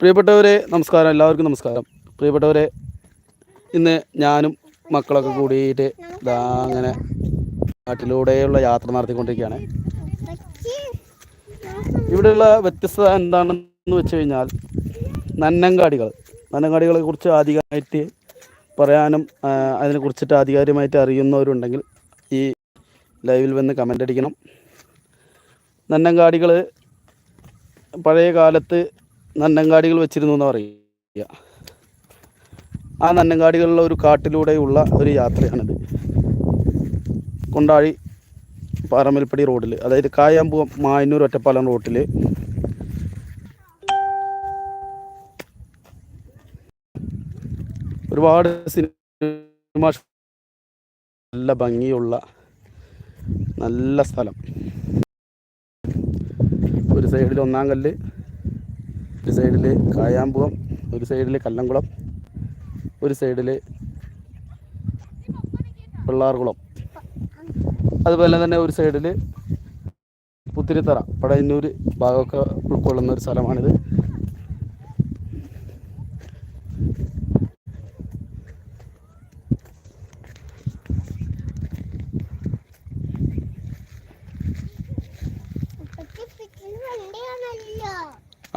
പ്രിയപ്പെട്ടവരെ നമസ്കാരം. എല്ലാവർക്കും നമസ്കാരം. പ്രിയപ്പെട്ടവരെ ഇന്ന് ഞാനും മക്കളൊക്കെ കൂടിയിട്ട് ഇതാ അങ്ങനെ നാട്ടിലൂടെയുള്ള യാത്ര നടത്തിക്കൊണ്ടിരിക്കുകയാണ്. ഇവിടെയുള്ള വ്യത്യസ്തത എന്താണെന്ന് വെച്ച് കഴിഞ്ഞാൽ നന്നങ്കാടികൾ. നന്നങ്കാടികളെ കുറിച്ച് ആധികാരികമായിട്ട് പറയാനും അതിനെ അതിനെക്കുറിച്ചിട്ട് ആധികാരികമായിട്ട് അറിയുന്നവരുണ്ടെങ്കിൽ ഈ ലൈവിൽ വന്ന് കമന്റ് അടിക്കണം. നന്നങ്കാടികൾ പഴയ കാലത്ത് നന്നങ്കാടികൾ വെച്ചിരുന്നു എന്ന് പറയുക. ആ നന്നങ്കാടികളിലുള്ള ഒരു കാട്ടിലൂടെയുള്ള ഒരു യാത്രയാണിത്. കൊണ്ടാഴി പാറമൽപ്പടി റോഡിൽ അതായത് കായാമ്പുവം മായന്നൂർ ഒറ്റപ്പാലം റോട്ടിൽ ഒരുപാട് സിനിമ നല്ല ഭംഗിയുള്ള നല്ല സ്ഥലം. ഒരു സൈഡിൽ ഒന്നാം കല്ല് ഒരു സൈഡിൽ കായാമ്പുവം ഒരു സൈഡിൽ കല്ലംകുളം ഒരു സൈഡിൽ പിള്ളാർകുളം. അതുപോലെ തന്നെ ഒരു സൈഡിൽ പുത്തിരിത്തറ പടയന്നൂർ ഭാഗമൊക്കെ ഉൾക്കൊള്ളുന്ന ഒരു സ്ഥലമാണിത്.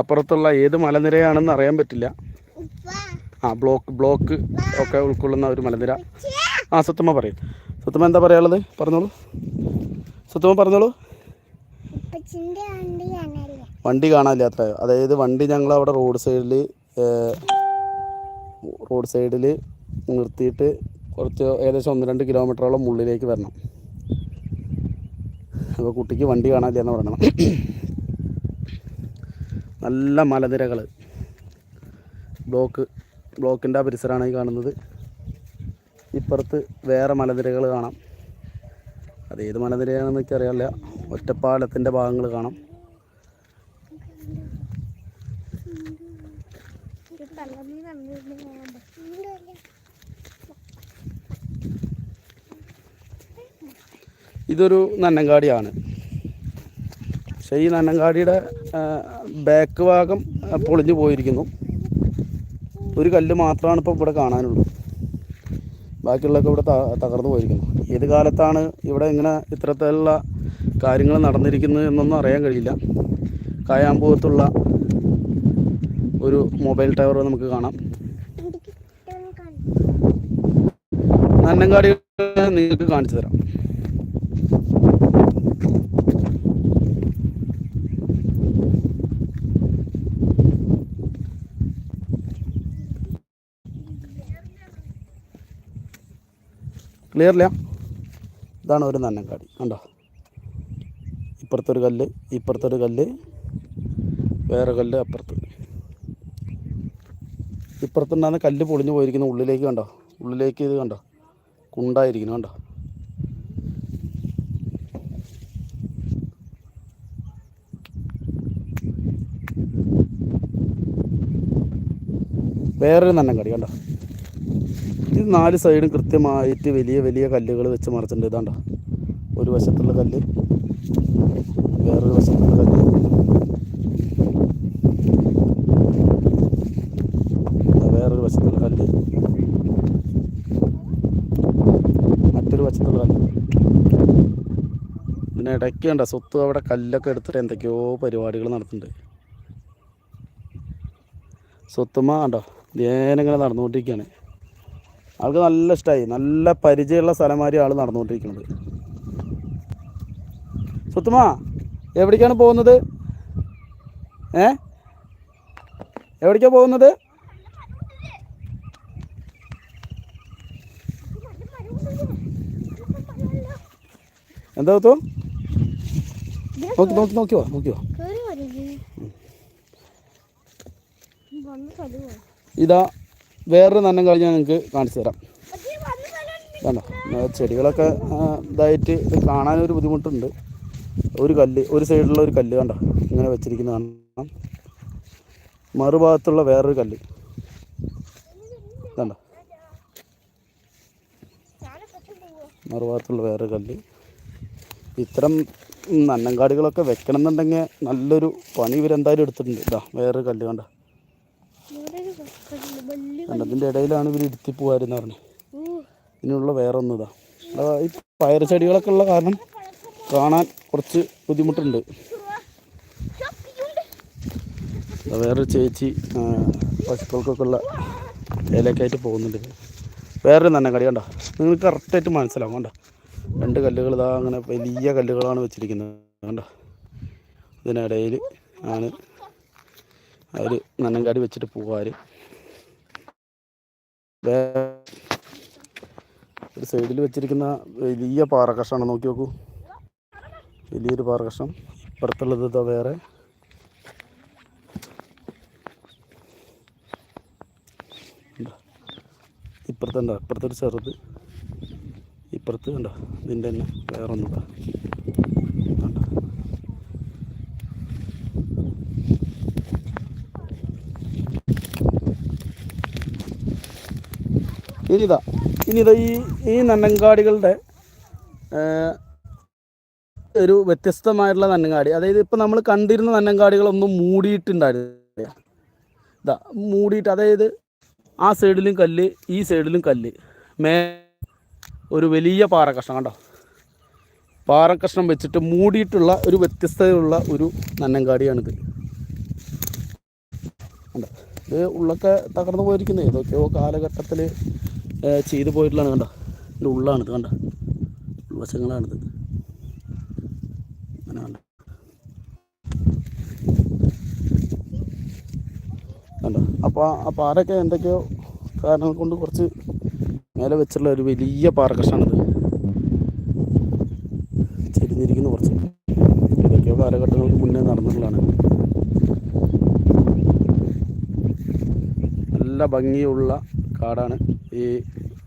അപ്പുറത്തുള്ള ഏത് മലനിരയാണെന്ന് അറിയാൻ പറ്റില്ല. ആ ബ്ലോക്ക് ബ്ലോക്ക് ഒക്കെ ഉൾക്കൊള്ളുന്ന ഒരു മലനിര. ആ സത്തമ്മ പറയും. സത്തമ്മ എന്താ പറയാനുള്ളത്? പറഞ്ഞോളൂ. സത്തമ്മ പറഞ്ഞോളൂ. വണ്ടി കാണാനില്ലാത്ത അതായത് വണ്ടി ഞങ്ങൾ അവിടെ റോഡ് സൈഡിൽ റോഡ് സൈഡിൽ നിർത്തിയിട്ട് കുറച്ച് ഏകദേശം ഒന്ന് രണ്ട് കിലോമീറ്ററോളം ഉള്ളിലേക്ക് വരണം. അപ്പോൾ കുട്ടിക്ക് വണ്ടി കാണാനില്ല എന്ന് പറയണം. നല്ല മലനിരകൾ. ബ്ലോക്ക് ബ്ലോക്കിന്റെ ആ പരിസരമാണ് ഈ കാണുന്നത്. ഇപ്പുറത്ത് വേറെ മലനിരകൾ കാണാം. അത് ഏത് മലനിരയാണെന്ന് അറിയാമല്ല ഒറ്റപ്പാലത്തിന്റെ ഭാഗങ്ങൾ കാണാം. ഇതൊരു നന്നങ്കാടിയാണ്. പക്ഷേ ഈ നന്നങ്കാടിയുടെ ബാക്ക് ഭാഗം പൊളിഞ്ഞു പോയിരിക്കുന്നു. ഒരു കല്ല് മാത്രമാണ് ഇപ്പോൾ ഇവിടെ കാണാനുള്ളത് ബാക്കിയുള്ളതൊക്കെ ഇവിടെ തകർന്നു പോയിരിക്കുന്നു. ഏത് കാലത്താണ് ഇവിടെ ഇങ്ങനെ ഇത്തരത്തിലുള്ള കാര്യങ്ങൾ നടന്നിരിക്കുന്നത് എന്നൊന്നും അറിയാൻ കഴിയില്ല. കായാമ്പൂവത്തുള്ള ഒരു മൊബൈൽ ടവർ നമുക്ക് കാണാം. നന്നങ്കാടി നിങ്ങൾക്ക് കാണിച്ചു തരാം. ക്ലിയറില്ല? ഇതാണ് ഒരു നന്നങ്കാടി കണ്ടോ? ഇപ്പുറത്തൊരു കല്ല് ഇപ്പുറത്തൊരു കല്ല് വേറെ കല്ല് അപ്പുറത്ത്. ഇപ്പുറത്തുണ്ടാകുന്ന കല്ല് പൊളിഞ്ഞു പോയിരിക്കുന്ന ഉള്ളിലേക്ക് കണ്ടോ? ഉള്ളിലേക്ക് ഇത് കണ്ടോ? കുണ്ടായിരിക്കുന്നു കണ്ടോ? വേറൊരു നന്നങ്കാടി കണ്ടോ? ഇത് നാല് സൈഡും കൃത്യമായിട്ട് വലിയ വലിയ കല്ലുകൾ വെച്ച് മറച്ചിട്ടുണ്ട്. ഇതാണ്ടോ. ഒരു വശത്തുള്ള കല്ല് വേറൊരു വശത്തുള്ള കല്ല്. വേറൊരു വശത്തുള്ള കല്ല്. മറ്റൊരു വശത്തുള്ള കല്ല്. പിന്നെ ഇടയ്ക്ക് കണ്ട സ്വത്ത് അവിടെ കല്ലൊക്കെ എടുത്തിട്ട് എന്തൊക്കെയോ പരിപാടികൾ നടത്തുന്നുണ്ട്. സ്വത്തുമ്മ കണ്ടോ ധ്യാനങ്ങനെ നടന്നുകൊണ്ടിരിക്കുകയാണ്. ആൾക്ക് നല്ല ഇഷ്ടമായി നല്ല പരിചയമുള്ള സ്ഥലമാരി ആൾ നടന്നുകൊണ്ടിരിക്കുന്നത്. സുത്തുമ എവിടേക്കാണ് പോകുന്നത്? ഏ? എവിടേക്കാണ് പോകുന്നത്? എന്താ തോ നോക്കി നോക്കി നോക്കിയോ നോക്കിയോ ഇതാ വേറൊരു നന്നം കഴിഞ്ഞ് ഞാൻ നിങ്ങൾക്ക് കാണിച്ചു തരാം. കണ്ടോ ചെടികളൊക്കെ ഇതായിട്ട് ഇത് കാണാനൊരു ബുദ്ധിമുട്ടുണ്ട്. ഒരു കല്ല് ഒരു സൈഡിലുള്ള ഒരു കല്ല് കണ്ടോ? ഇങ്ങനെ വെച്ചിരിക്കുന്ന കാണാം. മറുഭാഗത്തുള്ള വേറൊരു കല്ല്. കണ്ടോ? മറുഭാഗത്തുള്ള വേറൊരു കല്ല്. ഇത്തരം നന്നങ്കാടുകളൊക്കെ വെക്കണം എന്നുണ്ടെങ്കിൽ നല്ലൊരു പണി ഇവരെന്തായാലും എടുത്തിട്ടുണ്ട്. ഇതാ വേറൊരു കല്ല് കണ്ടോ? കണ്ടതിന്റെ ഇടയിലാണ് ഇവർ ഇരുത്തി പോകാരെന്ന് പറഞ്ഞു. ഇതിനുള്ള വേറെ ഒന്നിതാ ഈ പയർ ചെടികളൊക്കെ ഉള്ള കാരണം കാണാൻ കുറച്ച് ബുദ്ധിമുട്ടുണ്ട്. വേറൊരു ചേച്ചി പശുക്കൾക്കൊക്കെ ഉള്ള ഇലക്കായിട്ട് പോകുന്നുണ്ട്. വേറൊരു തന്നെ കടി കണ്ട? നിങ്ങൾക്ക് കറക്റ്റായിട്ട് മനസ്സിലാവും കണ്ട? രണ്ട് കല്ലുകൾ ഇതാ അങ്ങനെ വലിയ കല്ലുകളാണ് വെച്ചിരിക്കുന്നത് കണ്ട? ഇതിനിടയിൽ ആണ് അവർ നന്നങ്കാടി വെച്ചിട്ട് പോകാറ് ഒരു സൈഡിൽ വെച്ചിരിക്കുന്ന വലിയ പാറ കഷ്ണമാണ് നോക്കി നോക്കൂ. വലിയൊരു പാറ കഷ്ണം ഇപ്പുറത്തുള്ളത് ഇതാ വേറെ. ഇതാ. ഇപ്പുറത്തുണ്ടോ ഇപ്പുറത്തൊരു ചെറുത്. ഇപ്പുറത്ത് ഉണ്ടോ ഇതിന്റെ തന്നെ വേറെ ഇനിതാ ഇനിതാ ഈ ഈ നന്നങ്കാടികളുടെ ഒരു വ്യത്യസ്തമായിട്ടുള്ള നന്നങ്കാടി അതായത് ഇപ്പം നമ്മൾ കണ്ടിരുന്ന നന്നങ്കാടികളൊന്നും മൂടിയിട്ടുണ്ടായിരുന്നില്ല. ഇതാ മൂടിയിട്ട് അതായത് ആ സൈഡിലും കല്ല് ഈ സൈഡിലും കല്ല്. മേ ഒരു വലിയ പാറ കഷ്ണം കണ്ടോ? പാറക്കഷ്ണം വെച്ചിട്ട് മൂടിയിട്ടുള്ള ഒരു വ്യത്യസ്തതയുള്ള ഒരു നന്നങ്കാടിയാണിത് ഇത് ഉള്ളൊക്കെ തകർന്നു പോയിരിക്കുന്നത് ഏതൊക്കെയോ കാലഘട്ടത്തിൽ ചെയ്തു പോയിട്ടുള്ളതാണ് കണ്ടോ? ഇതിന്റെ ഉള്ളാണിത് കണ്ടോ? ഉൾവശങ്ങളാണിത്. അങ്ങനെ കണ്ടോ? കണ്ടോ? അപ്പോൾ ആ പാറയൊക്കെ എന്തൊക്കെയോ കാരണങ്ങൾ കൊണ്ട് കുറച്ച് മേലെ വെച്ചുള്ള ഒരു വലിയ പാറക്കഷ്ണമാണിത് ചെരിഞ്ഞിരിക്കുന്ന കുറച്ച്. ഇതൊക്കെയോ കാലഘട്ടങ്ങൾക്ക് മുന്നേ നടന്നിട്ടുള്ളതാണ്. നല്ല ഭംഗിയുള്ള കാടാണ്. ഈ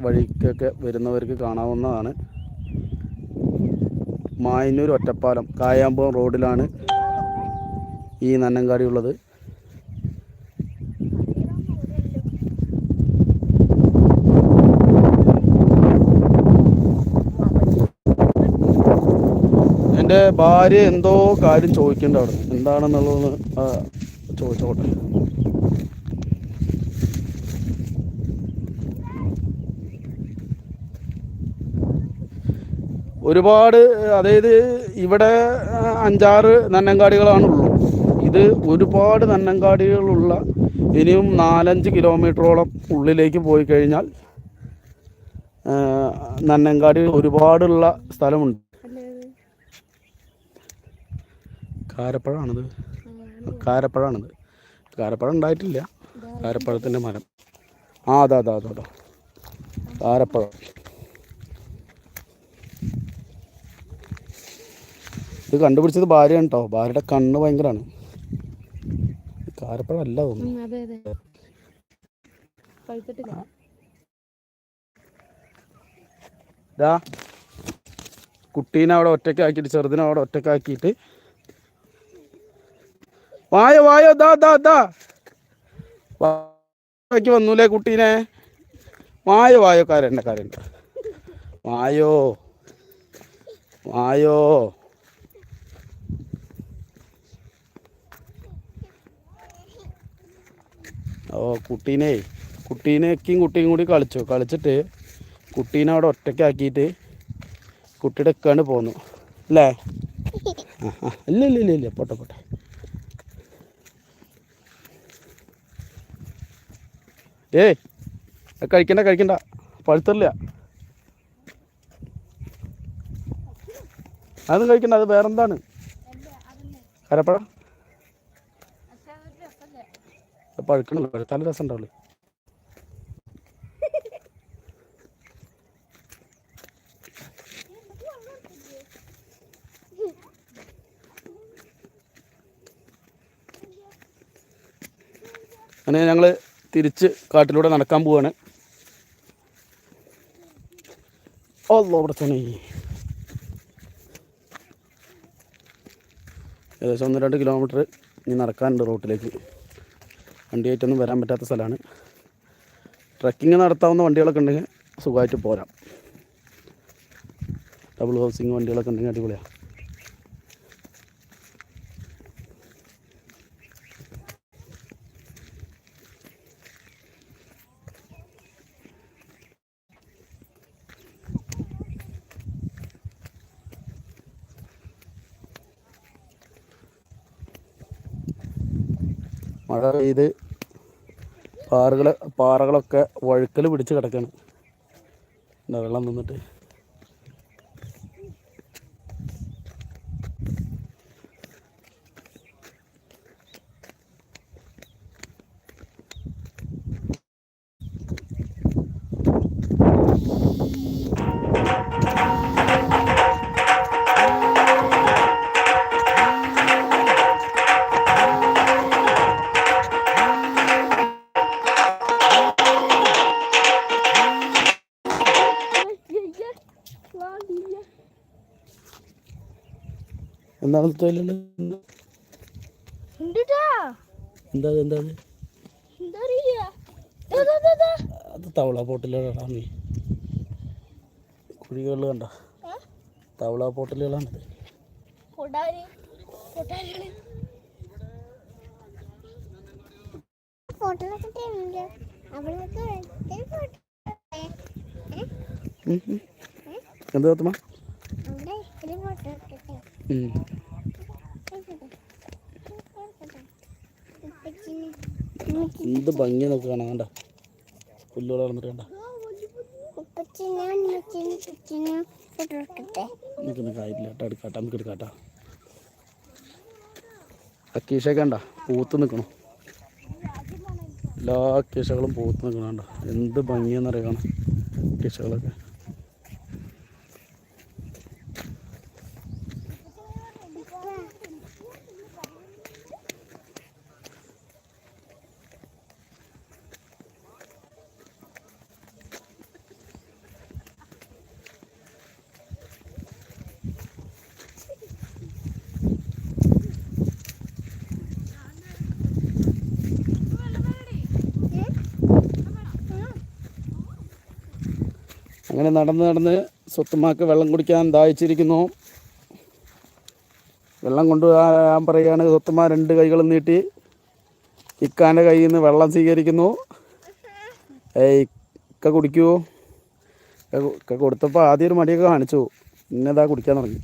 വഴിക്കൊക്കെ വരുന്നവർക്ക് കാണാവുന്നതാണ്. മായന്നൂർ ഒറ്റപ്പാലം കായാമ്പുറം റോഡിലാണ് ഈ നന്നങ്കാടി ഉള്ളത് എന്റെ ഭാര്യ എന്തോ കാര്യം ചോദിക്കേണ്ട അവിടെ. എന്താണെന്നുള്ളത് ചോദിച്ചോട്ടെ. ഒരുപാട് അതായത് ഇവിടെ അഞ്ചാറ് നന്നങ്കാടികളാണുള്ളൂ. ഇത് ഒരുപാട് നന്നങ്കാടികളുള്ള ഇനിയും നാലഞ്ച് കിലോമീറ്ററോളം ഉള്ളിലേക്ക് പോയി കഴിഞ്ഞാൽ നന്നങ്കാടി ഒരുപാടുള്ള സ്ഥലമുണ്ട്. കാരപ്പഴമാണിത് കാരപ്പഴമാണിത് കാരപ്പഴം ഉണ്ടായിട്ടില്ല. കാരപ്പഴത്തിന്റെ മരം. ആ അതാ അതാ അതാ. കാരപ്പഴം. ഇത് കണ്ടുപിടിച്ചത് ഭാര്യയാണ് കേട്ടോ ഭാര്യയുടെ കണ്ണ് ഭയങ്കരമാണ് കാരപ്പഴമല്ല തോന്നുന്നു. ഇതാ. കുട്ടീനെ അവിടെ ഒറ്റയ്ക്കാക്കിയിട്ട് ചെറുതിനെ അവിടെ ഒറ്റയ്ക്കാക്കിയിട്ട്. വായോ വായോ ദാ ദാ ദാ. വാക്കി വന്നൂലേ കുട്ടീനെ? വായോ വായോ കാരണ്ട കാരണ്ട വായോ. വായോ. ഓ കുട്ടീനെ. കുട്ടീനെയൊക്കെയും കുട്ടിയും കൂടി കളിച്ചു. കളിച്ചിട്ട് കുട്ടീനെ അവിടെ ഒറ്റയ്ക്കാക്കിയിട്ട് കുട്ടിയുടെ ഒക്കെയാണ് പോന്നു. അല്ലേ? ആ, ആ. ഇല്ല ഇല്ല ഇല്ല ഇല്ല. പോട്ടെ പോട്ടെ. ഏയ് കഴിക്കണ്ട കഴിക്കണ്ട. പഴുത്തല്ല. അതും കഴിക്കണ്ട അത് വേറെന്താണ്? കരപ്പഴം അത് പഴുക്കണല്ലോ തല രസം ഉണ്ടാവുള്ളൂ അങ്ങനെ ഞങ്ങൾ തിരിച്ച് കാട്ടിലൂടെ നടക്കാൻ പോവാണ്. ഓല്ലോ അവിടെ തന്നെ. ഏകദേശം ഒന്ന് രണ്ട് കിലോമീറ്റർ ഇനി നടക്കാനുണ്ട് റോട്ടിലേക്ക്. വണ്ടിയായിട്ടൊന്നും വരാൻ പറ്റാത്ത സ്ഥലമാണ്. ട്രക്കിങ് നടത്താവുന്ന വണ്ടികളൊക്കെ ഉണ്ടെങ്കിൽ സുഖമായിട്ട് പോരാം. ഡബിൾ ഹൗസിങ് വണ്ടികളൊക്കെ ഉണ്ടെങ്കിൽ അടിപൊളിയാണ് മഴ പെയ്ത് പാറകൾ പാറകളൊക്കെ വഴുക്കൽ പിടിച്ച് കിടക്കാണ്. എന്താ വെള്ളം നിന്നിട്ട്? എന്താണ് തൊഴിലുള്ളത് എന്താ അത്, എന്താ അത്? ദാ, ദാ, ദാ, ദാ. അത് തവള പോട്ടിലുകളാണ് കുഴികളിൽ കണ്ട? തവള പോട്ടലുകളാണിത് കൊടാരി. എന്ത് ഭംഗി നോക്ക് കാണാൻ കണ്ട? പുല്ലുകൾ വളർന്നിട്ട് കണ്ട? എടുക്കാട്ടാ നമുക്ക് എടുക്കാട്ടാ അക്കീഷയൊക്കെ പൂത്ത് നിൽക്കണം എല്ലാ അക്കീഷകളും പൂത്ത് നിൽക്കണം എന്ത് ഭംഗിയെന്നറിയാം കാണാം അക്കീഷകളൊക്കെ അങ്ങനെ നടന്ന് നടന്ന് സ്വത്തുമാക്ക് വെള്ളം കുടിക്കാൻ ദാഹിച്ചിരിക്കുന്നു. വെള്ളം കൊണ്ടുവരാൻ പറയുകയാണ് സ്വത്തുമ്മ രണ്ട് കൈകളും നീട്ടി. ഇക്കാന്റെ കയ്യിൽ നിന്ന് വെള്ളം സ്വീകരിക്കുന്നു. ഏയ് ഇക്ക കുടിക്കൂ. ഇക്ക കൊടുത്തപ്പോൾ ആദ്യം ഒരു മടിയൊക്കെ കാണിച്ചു. പിന്നെ ഇതാ കുടിക്കാൻ തുടങ്ങി.